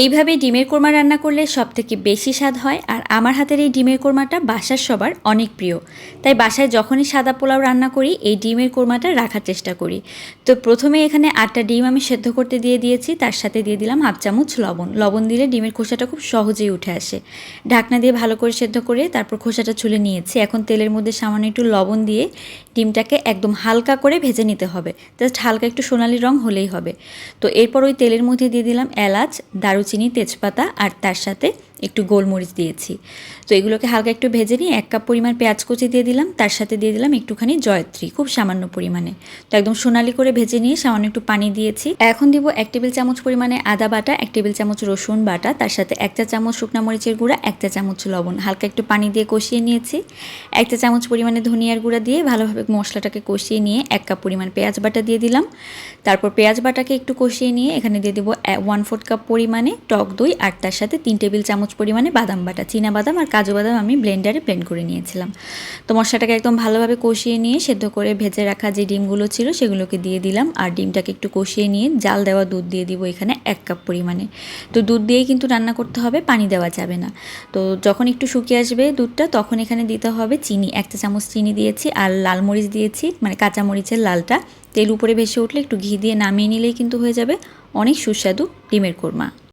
এইভাবে ডিমের কোরমা রান্না করলে সব থেকে বেশি স্বাদ হয়, আর আমার হাতের এই ডিমের কোরমাটা বাসার সবার অনেক প্রিয়। তাই বাসায় যখনই সাদা পোলাও রান্না করি, এই ডিমের কোরমাটা রাখার চেষ্টা করি। তো প্রথমে এখানে আটটা ডিম আমি সেদ্ধ করতে দিয়ে দিয়েছি, তার সাথে দিয়ে দিলাম হাফ চামচ লবণ। লবণ দিলে ডিমের খোসাটা খুব সহজেই উঠে আসে। ঢাকনা দিয়ে ভালো করে সেদ্ধ করে তারপর খোসাটা ছুলে নিয়েছি। এখন তেলের মধ্যে সামান্য একটু লবণ দিয়ে ডিমটাকে একদম হালকা করে ভেজে নিতে হবে। জাস্ট হালকা একটু সোনালি রং হলেই হবে। তো এরপর ওই তেলের মধ্যে দিয়ে দিলাম এলাচ দারুচিনি তেজপাতা আর তার সাথে একটু গোলমরিচ দিয়েছি। তো এগুলোকে হালকা একটু ভেজে নিয়ে এক কাপ পরিমাণ পেঁয়াজ কুচি দিয়ে দিলাম, তার সাথে দিয়ে দিলাম একটুখানি জয়ত্রী, খুব সামান্য পরিমাণে। তো একদম সোনালি করে ভেজে নিয়ে সামান্য একটু পানি দিয়েছি। এখন দিব এক টেবিল চামচ পরিমাণে আদা বাটা, এক টেবিল চামচ রসুন বাটা, তার সাথে এক চা চামচ শুকনা মরিচের গুঁড়া, এক চা চামচ লবণ। হালকা একটু পানি দিয়ে কষিয়ে নিয়েছি। এক চা চামচ পরিমাণে ধনিয়ার গুঁড়া দিয়ে ভালোভাবে মশলাটাকে কষিয়ে নিয়ে এক কাপ পরিমাণ পেঁয়াজ বাটা দিয়ে দিলাম। তারপর পেঁয়াজ বাটাকে একটু কষিয়ে নিয়ে এখানে দিয়ে দেবো ওয়ান ফোর্থ কাপ পরিমাণে টক দই, আর তার সাথে তিন টেবিল চামচ পরিমাণে বাদাম বাটা, চীনা বাদাম আর কাজু বাদাম আমি ব্লেন্ডারে ব্লেন্ড করে নিয়েছিলাম। তো মশলাটাকে একদম ভালোভাবে কষিয়ে নিয়ে সেদ্ধ করে ভেজে রাখা যে ডিমগুলো ছিল সেগুলোকে দিয়ে দিলাম আর ডিমটাকে একটু কষিয়ে নিয়ে জাল দেওয়া দুধ দিয়ে দিব এখানে এক কাপ পরিমাণে। তো দুধ দিয়েই কিন্তু রান্না করতে হবে, পানি দেওয়া যাবে না। তো যখন একটু শুকিয়ে আসবে দুধটা তখন এখানে দিতে হবে চিনি একটা চামচ চিনি দিয়েছি আর লাল মরিচ দিয়েছি মানে কাঁচা মরিচের লালটা। তেল উপরে ভেসে উঠলে একটু ঘি দিয়ে নামিয়ে নিলেই কিন্তু হয়ে যাবে অনেক সুস্বাদু ডিমের কোরমা।